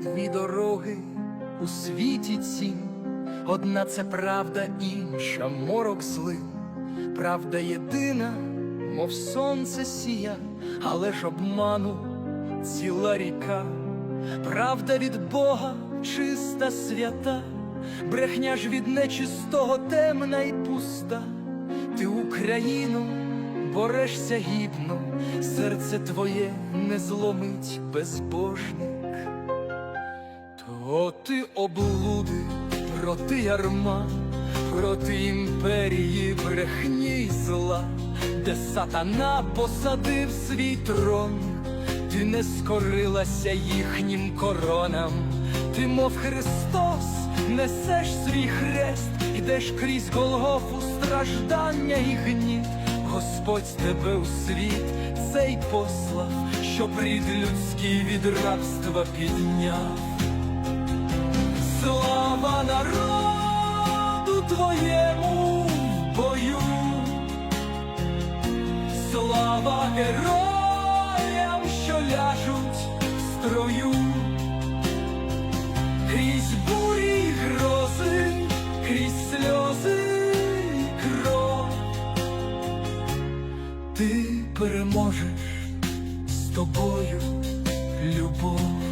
Дві дороги у світі цім, одна це правда, інша морок злим. Правда єдина, мов сонце сія, але ж обману ціла ріка. Правда від Бога чиста свята, брехня ж від нечистого темна й пуста. Ти Україну борешся гідно, серце твоє не зломить безбожник. То ти облуди проти ярма, проти імперії брехні й зла, де сатана посадив свій трон, ти не скорилася їхнім коронам, ти, мов Христос, несеш свій хрест, ідеш крізь Голгофу страждання і гніт. Господь тебе у світ цей послав, щоб рід людський від рабства підняв. Слава народу твоєму бою, слава героям, що ляжуть в строю, крізь бурі й грози, крізь сльози й кров. Ти переможеш з тобою любов.